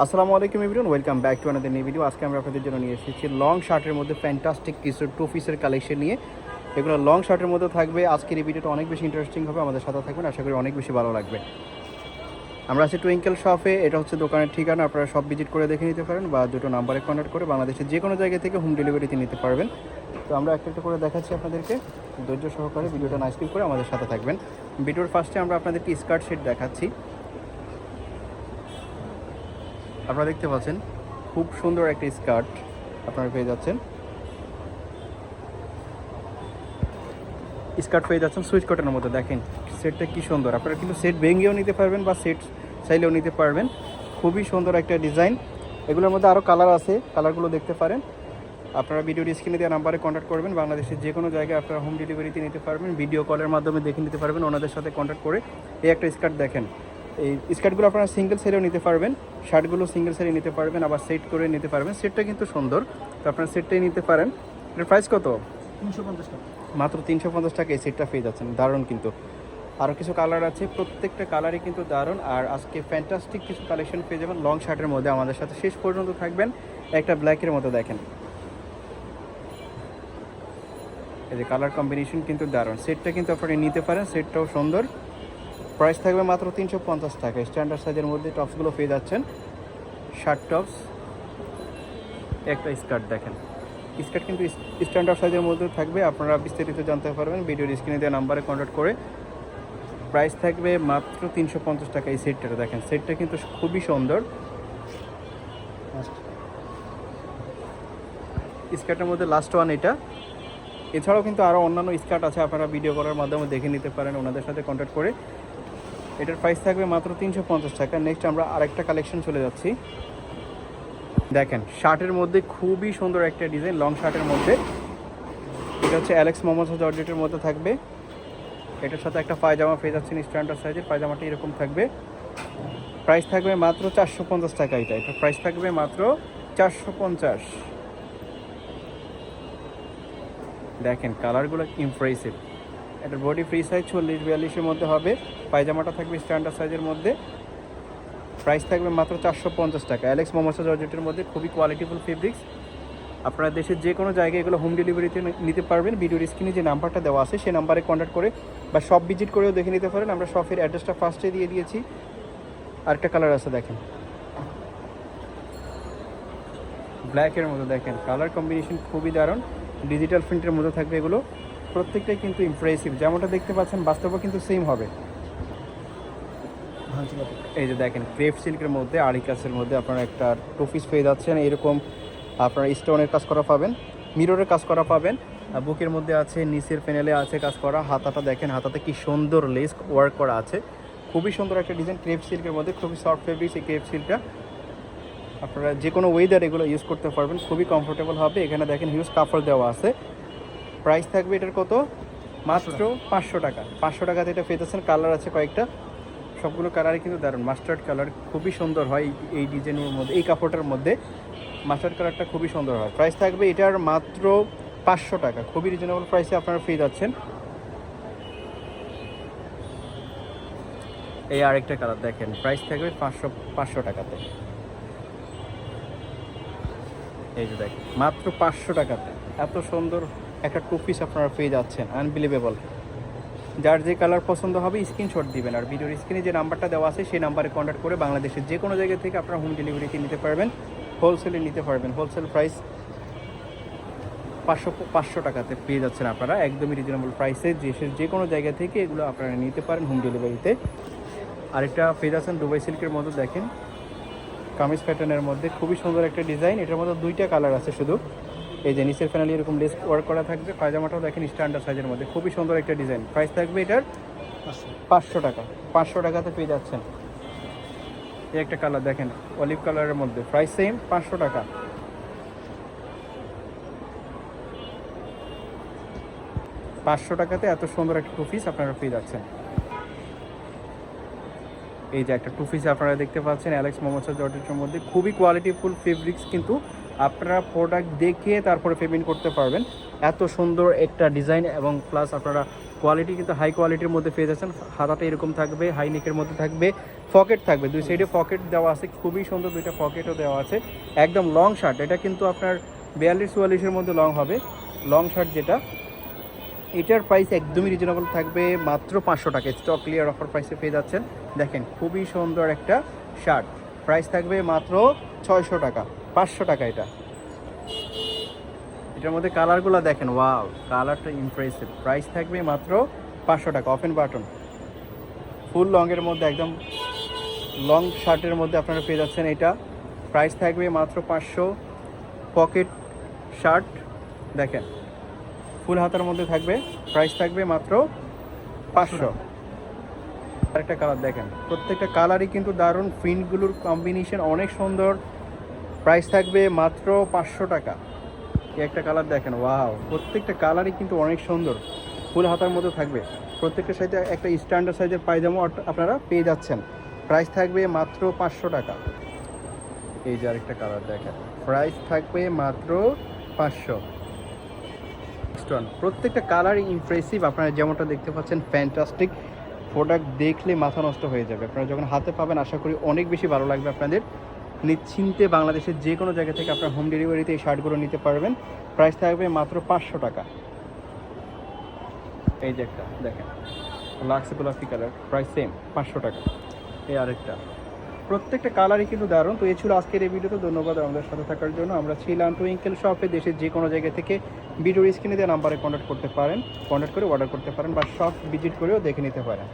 আসসালামু আলাইকুম everyone welcome back to আনাদের নিউ ভিডিও আজকে আমরা আপনাদের জন্য নিয়ে এসেছি লং শার্টের মধ্যে ফ্যান্টাস্টিক কিছু টু পিসের কালেকশন নিয়ে। এগুলো লং শার্টের মধ্যে থাকবে। আজকের এই ভিডিওটা অনেক বেশি ইন্টারেস্টিং হবে, আমাদের সাথে থাকবেন। আশা করি অনেক বেশি ভালো লাগবে। আমরা আছি টুইঙ্কেল শপে এটা হচ্ছে দোকানের ঠিকানা। আপনারা সব ভিজিট করে দেখে নিতে পারেন বা দুটো নাম্বারে কন্ট্যাক্ট করে বাংলাদেশের যে কোনো জায়গা থেকে হোম ডেলিভারিতে নিতে পারবেন। তো আমরা একটা একটা করে দেখাচ্ছি আপনাদেরকে। ধৈর্য সহকারে ভিডিওটা না স্কিপ করে আমাদের সাথে থাকবেন। ভিডিওর ফার্স্টে আমরা আপনাদেরকে স্কার্ট সেট দেখাচ্ছি। আপনারা দেখতে পাচ্ছেন, খুব সুন্দর একটা স্কার্ট আপনারা পেয়ে যাচ্ছেন। স্কার্ট পেয়ে যাচ্ছেন সুইচ কটনের মধ্যে, দেখেন সেটটা কি সুন্দর। আপনারা কিন্তু সেট ভেঙেও নিতে পারবেন বা সেট চাইলেও নিতে পারবেন। খুবই সুন্দর একটা ডিজাইন। এগুলোর মধ্যে আরও কালার আছে, কালারগুলো দেখতে পারেন। আপনারা ভিডিও স্ক্রিনে দেওয়া নাম্বারে কন্ট্যাক্ট করবেন, বাংলাদেশের যে কোনো জায়গায় আপনারা হোম ডেলিভারিতে নিতে পারবেন ভিডিও কলের মাধ্যমে দেখে নিতে পারবেন, ওনাদের সাথে কন্ট্যাক্ট করে এই একটা স্কার্ট দেখেন। এই স্কার্টগুলো আপনারা সিঙ্গেল সেলেও নিতে পারবেন শার্টগুলো সিঙ্গেল সেলে নিতে পারবেন আবার সেট করে নিতে পারবেন। সেটটা কিন্তু সুন্দর। তো আপনারা সেটটাই নিতে পারেন। এটার প্রাইস কত? তিনশো পঞ্চাশ টাকা। মাত্র তিনশো পঞ্চাশ টাকা এই সেটটা পেয়ে যাচ্ছেন। দারুণ কিন্তু। আরও কিছু কালার আছে। প্রত্যেকটা কালারই কিন্তু দারুণ। আর আজকে ফ্যান্টাস্টিক কিছু কালেকশন পেয়ে যাবেন। লং শার্টের মধ্যে আমাদের সাথে শেষ পর্যন্ত থাকবেন। একটা ব্ল্যাকের মতো দেখেন। এই যে কালার কম্বিনেশন কিন্তু দারুণ। সেটটা কিন্তু আপনারা নিতে পারেন। সেটটাও সুন্দর। প্রাইস থাকবে মাত্র তিনশো পঞ্চাশ টাকা। স্ট্যান্ডার্ড সাইজের মধ্যে টপসগুলো পেয়ে যাচ্ছেন। শার্ট টপস একটা স্কার্ট দেখেন। স্কার্ট কিন্তু স্ট্যান্ডার্ড সাইজের মধ্যে থাকবে। আপনারা বিস্তারিত জানতে পারবেন। ভিডিওর স্ক্রিনে দেওয়া নাম্বারে কন্ট্যাক্ট করে। প্রাইস থাকবে মাত্র তিনশো পঞ্চাশ টাকা এই সেটটা দেখেন। সেটটা কিন্তু খুবই সুন্দর। স্কার্টের মধ্যে লাস্ট ওয়ান এটা। এছাড়াও কিন্তু আরও অন্যান্য স্কার্ট আছে। আপনারা ভিডিও করার মাধ্যমে দেখে নিতে পারেন। ওনাদের সাথে কন্ট্যাক্ট করে। এটার প্রাইস থাকবে মাত্র তিনশো পঞ্চাশ টাকা। নেক্সট আমরা আরেকটা কালেকশন চলে যাচ্ছি। দেখেন শার্টের মধ্যে খুবই সুন্দর একটা ডিজাইন লং শার্টের মধ্যে। এটা হচ্ছে অ্যালেক্স মোহাম্মদ জর্জেটের মধ্যে থাকবে। এটার সাথে একটা পায়জামা পেয়ে যাচ্ছেন স্ট্যান্ডার্ড সাইজের পায়জামাটা এরকম থাকবে। প্রাইস থাকবে মাত্র চারশো পঞ্চাশ টাকা এটা। এটা প্রাইস থাকবে মাত্র চারশো পঞ্চাশ। দেখেন কালারগুলো ইমপ্রেসিভ এটার বডি ফ্রি সাইজ চল্লিশ, বিয়াল্লিশের মধ্যে হবে। পায়জামাটা থাকবে স্ট্যান্ডার্ড সাইজের মধ্যে। প্রাইস থাকবে মাত্র চারশো পঞ্চাশ টাকা। অ্যালেক্স মোমোসা জর্জেটের মধ্যে খুবই কোয়ালিটিফুল ফেব্রিক্স আপনারা দেশের যে কোনো জায়গায় এগুলো হোম ডেলিভারিতে নিতে পারবেন। ভিডিওর স্ক্রিনে যে নাম্বারটা দেওয়া আছে সেই নাম্বারে কন্ট্যাক্ট করে বা সব ভিজিট করেও দেখে নিতে পারেন। আমরা শপের অ্যাড্রেসটা ফার্স্টে দিয়ে দিয়েছি। আরেকটা কালার আছে, দেখেন। ব্ল্যাকের মধ্যে দেখেন। কালার কম্বিনেশন খুবই দারুণ। ডিজিটাল প্রিন্টের মধ্যে থাকবে এগুলো। প্রত্যেকটাই কিন্তু ইমপ্রেসিভ যেমনটা দেখতে পাচ্ছেন বাস্তবে কিন্তু সেম হবে। এই যে দেখেন ক্রেপ সিল্কের মধ্যে আরিকাসের মধ্যে আপনারা একটা টুপিস পেয়ে যাচ্ছেন। এরকম আপনারা স্টোনের কাজ করা পাবেন মিররের কাজ করা পাবেন। বুকের মধ্যে আছে, নিচের প্যানেলে আছে কাজ করা। হাতাটা দেখেন, হাতাতে কি সুন্দর লেস ওয়ার্ক করা আছে। খুবই সুন্দর একটা ডিজাইন ক্রেপ সিল্কের মধ্যে। খুবই সফট ফেব্রিক্স এই ক্রেপ সিল্কটা আপনারা যে কোনো ওয়েদার এগুলো ইউজ করতে পারবেন। খুবই কমফোর্টেবল হবে। এখানে দেখেন হিউজ কাপড় দেওয়া আছে। প্রাইস থাকবে এটার কত? মাত্র পাঁচশো। টাকা। পাঁচশো টাকাতে এটা পেয়ে যাচ্ছেন কালার আছে কয়েকটা। সবগুলো কালারই কিন্তু দারুণ। মাস্টার্ড কালার খুবই সুন্দর হয় এই- এই ডিজাইনের মধ্যে এই কাপড়টার মধ্যে। মাস্টার্ড কালারটা খুবই সুন্দর হয়। প্রাইস থাকবে এটার মাত্র পাঁচশো টাকা। খুবই রিজনেবল প্রাইসে আপনারা পেয়ে যাচ্ছেন। এই আরেকটা কালার দেখেন। প্রাইস থাকবে পাঁচশো পাঁচশো টাকাতে। এই যে দেখেন মাত্র পাঁচশো টাকাতে। এত সুন্দর একটা টু পিস আপনারা পেয়ে যাচ্ছেন আনবিলিভেবল যার যে কালার পছন্দ হবে স্ক্রিনশট দিবেন। আর ভিডিওর স্ক্রিনে যে নাম্বারটা দেওয়া আছে, সেই নাম্বারে কন্ট্যাক্ট করে বাংলাদেশের যে কোনো জায়গা থেকে আপনারা হোম ডেলিভারিতে নিতে পারবেন হোলসেলে নিতে পারবেন। হোলসেল প্রাইস পাঁচশো পাঁচশো টাকাতে পেয়ে যাচ্ছেন আপনারা। একদমই রিজনেবল প্রাইসে দেশের যে কোনো জায়গা থেকে এগুলো আপনারা নিতে পারেন হোম ডেলিভারিতে আরেকটা পেয়ে যাচ্ছেন দুবাই সিল্কের মধ্যে দেখেন। কামিজ প্যাটার্নের মধ্যে খুবই সুন্দর একটা ডিজাইন এটার মধ্যে দুইটা কালার আছে শুধু। এই যে নিচের ফ্যানালি এরকম লেস ওয়ার্ক করা থাকবে, পায়জামাটাও দেখেন স্ট্যান্ডার্ড সাইজের মধ্যে। খুবই সুন্দর একটা ডিজাইন প্রাইস থাকবে এটার পাঁচশো। টাকা। পাঁচশো টাকাতে পেয়ে যাচ্ছেন। এই একটা কালার দেখেন অলিভ কালারের মধ্যে। প্রাইস সেম পাঁচশো টাকা। পাঁচশো টাকাতে এত সুন্দর একটা টু পিস আপনারা পেয়ে যাচ্ছেন। এই যে একটা টু পিস আপনারা দেখতে পাচ্ছেন অ্যালেক্স মোমোসা জর্জেটের মধ্যে। খুবই কোয়ালিটিফুল ফেব্রিক্স কিন্তু আপনারা প্রোডাক্ট দেখে তারপরে পেমেন্ট করতে পারবেন। এত সুন্দর একটা ডিজাইন এবং প্লাস আপনারা কোয়ালিটি কিন্তু হাই কোয়ালিটির মধ্যে পেয়ে যাচ্ছেন। হাতাটা এরকম থাকবে হাই নেকের মধ্যে থাকবে পকেট থাকবে। দুই সাইডে পকেট দেওয়া আছে, খুবই সুন্দর দুইটা পকেটও দেওয়া আছে। একদম লং শার্ট এটা কিন্তু আপনার বিয়াল্লিশ চুয়াল্লিশের মধ্যে লং হবে। লং শার্ট যেটা, এটার প্রাইস একদমই রিজনেবল থাকবে, মাত্র পাঁচশো টাকা। স্টক ক্লিয়ার অফার প্রাইসে পেয়ে যাচ্ছেন। দেখেন, খুবই সুন্দর একটা শার্ট প্রাইস থাকবে মাত্র ছয়শো টাকা, পাঁচশো টাকা এটা। এটার মধ্যে কালারগুলো দেখেন, ওয়াও, কালারটা ইমপ্রেসিভ প্রাইস থাকবে মাত্র পাঁচশো টাকা অফেন বাটন ফুল লংয়ের মধ্যে একদম লং শার্টের মধ্যে আপনারা পেয়ে যাচ্ছেন এটা। প্রাইস থাকবে মাত্র পাঁচশো পকেট শার্ট দেখেন। ফুল হাতার মধ্যে থাকবে প্রাইস থাকবে মাত্র পাঁচশো। আরেকটা কালার দেখেন। প্রত্যেকটা কালারই কিন্তু দারুণ। প্রিন্টগুলোর কম্বিনেশন অনেক সুন্দর। প্রাইস থাকবে মাত্র পাঁচশো টাকা। একটা কালার দেখেন ওয়াও প্রত্যেকটা কালারই কিন্তু অনেক সুন্দর। ফুল হাতার মধ্যে থাকবে। প্রত্যেকটা সাইজে একটা স্ট্যান্ডার্ড সাইজের পায়জামা আপনারা পেয়ে যাচ্ছেন। প্রাইস থাকবে মাত্র পাঁচশো টাকা। এই যে আরেকটা কালার দেখেন। প্রাইস থাকবে মাত্র পাঁচশো। প্রত্যেকটা কালারই ইমপ্রেসিভ আপনারা যেমনটা দেখতে পাচ্ছেন ফ্যান্টাস্টিক প্রোডাক্ট দেখলে মাথা নষ্ট হয়ে যাবে। আপনারা যখন হাতে পাবেন, আশা করি অনেক বেশি ভালো লাগবে আপনাদের। নিশ্চিন্তে বাংলাদেশের যে কোনো জায়গা থেকে আপনার হোম ডেলিভারিতে এই শার্টগুলো নিতে পারবেন। প্রাইস থাকবে মাত্র পাঁচশো টাকা। এই যে একটা, দেখেন। লাক্স গোলাপি কালার প্রাইস সেম পাঁচশো টাকা। এই আরেকটা। প্রত্যেকটা কালারই কিন্তু দারুণ। তো এই ছিল আজকের এই ভিডিওতে ধন্যবাদ আমাদের সাথে থাকার জন্য। আমরা ছিলাম টুইঙ্কেল শপে দেশের যে কোনো জায়গা থেকে ভিডিওর স্ক্রিনে দেওয়া নাম্বারে কন্ট্যাক্ট করতে পারেন কন্ট্যাক্ট করে অর্ডার করতে পারেন বা শপ ভিজিট করেও দেখে নিতে পারেন।